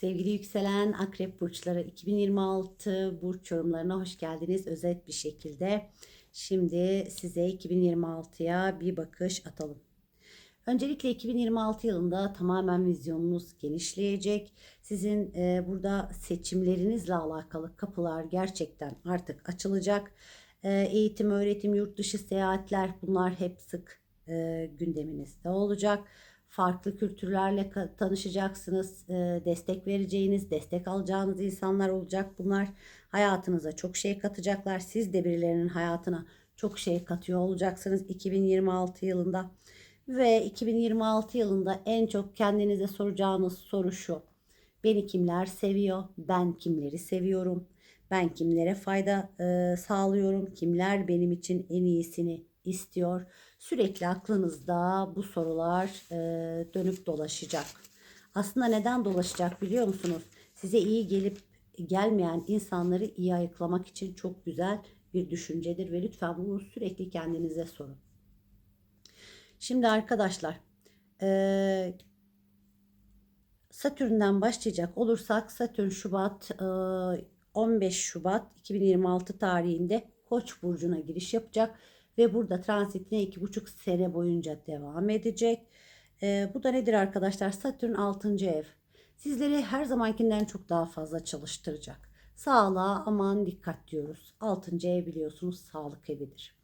Sevgili yükselen akrep burçları 2026 burç yorumlarına hoş geldiniz özet bir şekilde. Şimdi size 2026'ya bir bakış atalım. Öncelikle 2026 yılında tamamen vizyonunuz genişleyecek. Sizin e, burada seçimlerinizle alakalı kapılar gerçekten artık açılacak. E, eğitim, öğretim, yurt dışı seyahatler bunlar hep sık e, gündeminizde olacak farklı kültürlerle tanışacaksınız. E, destek vereceğiniz, destek alacağınız insanlar olacak. Bunlar hayatınıza çok şey katacaklar. Siz de birilerinin hayatına çok şey katıyor olacaksınız 2026 yılında. Ve 2026 yılında en çok kendinize soracağınız soru şu. Beni kimler seviyor? Ben kimleri seviyorum? Ben kimlere fayda e, sağlıyorum? Kimler benim için en iyisini istiyor? Sürekli aklınızda bu sorular e, dönüp dolaşacak. Aslında neden dolaşacak biliyor musunuz? Size iyi gelip gelmeyen insanları iyi ayıklamak için çok güzel bir düşüncedir ve lütfen bunu sürekli kendinize sorun. Şimdi arkadaşlar, e, Satürn'den başlayacak olursak Satürn Şubat e, 15 Şubat 2026 tarihinde Koç burcuna giriş yapacak ve burada transitine 2,5 sene boyunca devam edecek. E, bu da nedir arkadaşlar? Satürn 6. ev. Sizleri her zamankinden çok daha fazla çalıştıracak. Sağlığa aman dikkat diyoruz. 6. ev biliyorsunuz sağlık evidir.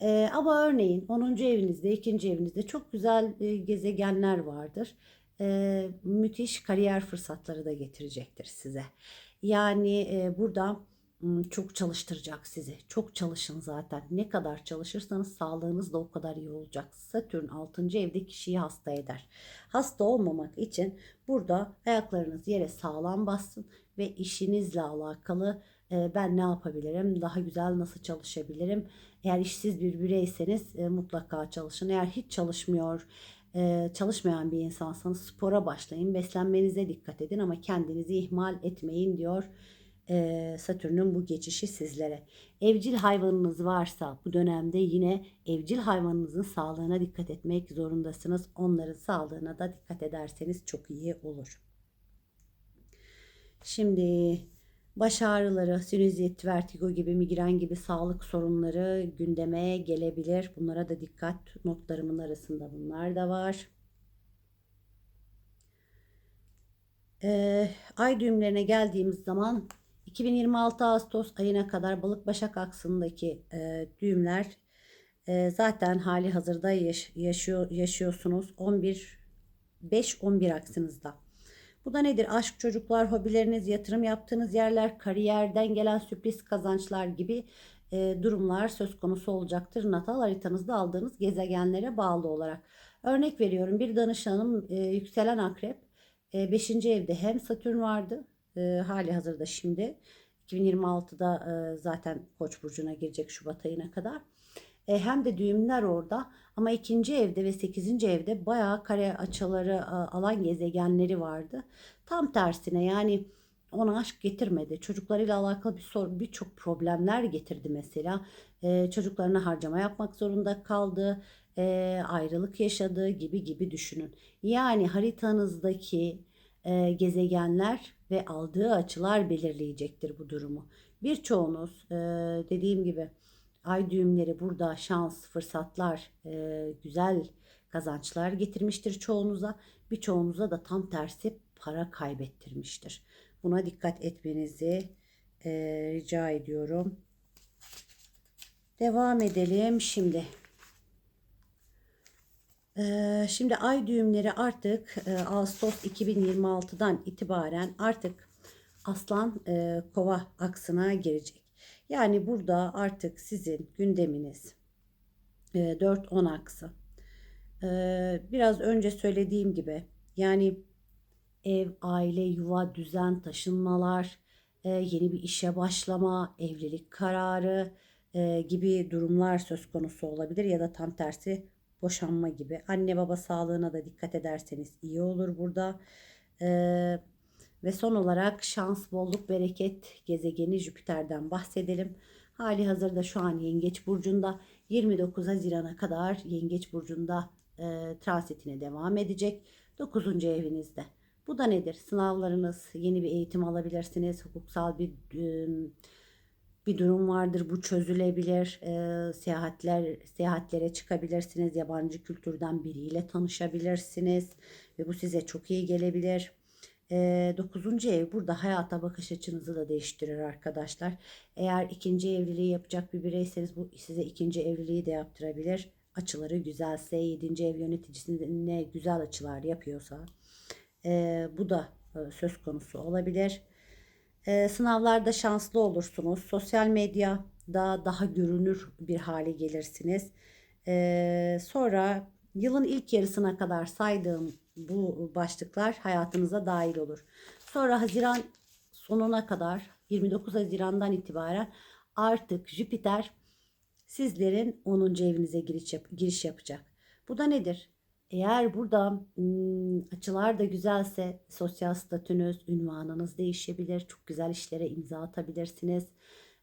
Ee, ama örneğin 10. evinizde, 2. evinizde çok güzel e, gezegenler vardır. Ee, müthiş kariyer fırsatları da getirecektir size. Yani e, burada çok çalıştıracak sizi. Çok çalışın zaten. Ne kadar çalışırsanız sağlığınız da o kadar iyi olacak. Satürn 6. evde kişiyi hasta eder. Hasta olmamak için burada ayaklarınız yere sağlam bassın ve işinizle alakalı ben ne yapabilirim, daha güzel nasıl çalışabilirim. Eğer işsiz bir bireyseniz mutlaka çalışın. Eğer hiç çalışmıyor, çalışmayan bir insansanız spora başlayın. Beslenmenize dikkat edin ama kendinizi ihmal etmeyin diyor e, Satürn'ün bu geçişi sizlere. Evcil hayvanınız varsa bu dönemde yine evcil hayvanınızın sağlığına dikkat etmek zorundasınız. Onların sağlığına da dikkat ederseniz çok iyi olur. Şimdi baş ağrıları, sinüzit, vertigo gibi, migren gibi sağlık sorunları gündeme gelebilir. Bunlara da dikkat notlarımın arasında bunlar da var. Ee, ay düğümlerine geldiğimiz zaman 2026 Ağustos ayına kadar balık başak aksındaki e, düğümler e, zaten hali hazırda yaş- yaşıyor yaşıyorsunuz 11 5 11 aksınızda. Bu da nedir? Aşk, çocuklar, hobileriniz, yatırım yaptığınız yerler, kariyerden gelen sürpriz kazançlar gibi e, durumlar söz konusu olacaktır. Natal haritanızda aldığınız gezegenlere bağlı olarak. Örnek veriyorum bir danışanım e, yükselen akrep 5. evde hem Satürn vardı e, hali hazırda şimdi 2026'da e, zaten Koç burcuna girecek Şubat ayına kadar. E, hem de düğümler orada ama ikinci evde ve sekizinci evde bayağı kare açıları a, alan gezegenleri vardı. Tam tersine yani ona aşk getirmedi. Çocuklarıyla alakalı bir sor birçok problemler getirdi mesela. E, çocuklarına harcama yapmak zorunda kaldı. E, ayrılık yaşadığı gibi gibi düşünün. Yani haritanızdaki e, gezegenler ve aldığı açılar belirleyecektir bu durumu. Birçoğunuz e, dediğim gibi ay düğümleri burada şans, fırsatlar, e, güzel kazançlar getirmiştir çoğunuza. Birçoğunuza da tam tersi para kaybettirmiştir. Buna dikkat etmenizi e, rica ediyorum. Devam edelim şimdi. Ee, Şimdi ay düğümleri artık e, Ağustos 2026'dan itibaren artık Aslan e, Kova aksına girecek. Yani burada artık sizin gündeminiz e, 4-10 aksı. E, Biraz önce söylediğim gibi yani ev, aile, yuva, düzen, taşınmalar, e, yeni bir işe başlama, evlilik kararı e, gibi durumlar söz konusu olabilir ya da tam tersi boşanma gibi. Anne baba sağlığına da dikkat ederseniz iyi olur burada. Ee, ve son olarak şans, bolluk, bereket gezegeni Jüpiter'den bahsedelim. Hali hazırda şu an Yengeç Burcu'nda 29 Haziran'a kadar Yengeç Burcu'nda e, transitine devam edecek. 9. evinizde. Bu da nedir? Sınavlarınız, yeni bir eğitim alabilirsiniz. Hukuksal bir e, bir durum vardır. Bu çözülebilir. E, seyahatler seyahatlere çıkabilirsiniz. Yabancı kültürden biriyle tanışabilirsiniz ve bu size çok iyi gelebilir. E, 9. ev burada hayata bakış açınızı da değiştirir arkadaşlar. Eğer ikinci evliliği yapacak bir bireyseniz bu size ikinci evliliği de yaptırabilir. Açıları güzelse, 7. ev yöneticisine güzel açılar yapıyorsa e, bu da e, söz konusu olabilir. E, sınavlarda şanslı olursunuz. Sosyal medyada daha görünür bir hale gelirsiniz. E, sonra yılın ilk yarısına kadar saydığım bu başlıklar hayatınıza dahil olur. Sonra Haziran sonuna kadar 29 Haziran'dan itibaren artık Jüpiter sizlerin 10. evinize giriş, yap- giriş yapacak. Bu da nedir? Eğer burada açılar da güzelse sosyal statünüz, ünvanınız değişebilir. Çok güzel işlere imza atabilirsiniz.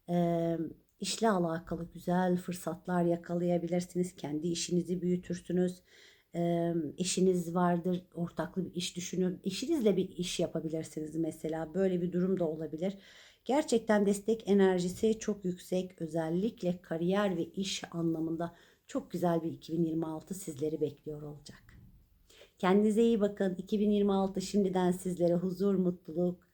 Ee, işle alakalı güzel fırsatlar yakalayabilirsiniz. Kendi işinizi büyütürsünüz. Ee, eşiniz vardır, ortaklı bir iş düşünün. Eşinizle bir iş yapabilirsiniz mesela. Böyle bir durum da olabilir. Gerçekten destek enerjisi çok yüksek. Özellikle kariyer ve iş anlamında çok güzel bir 2026 sizleri bekliyor olacak. Kendinize iyi bakın. 2026 şimdiden sizlere huzur, mutluluk,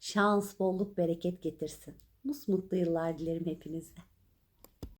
şans, bolluk, bereket getirsin. Mutlu yıllar dilerim hepinize.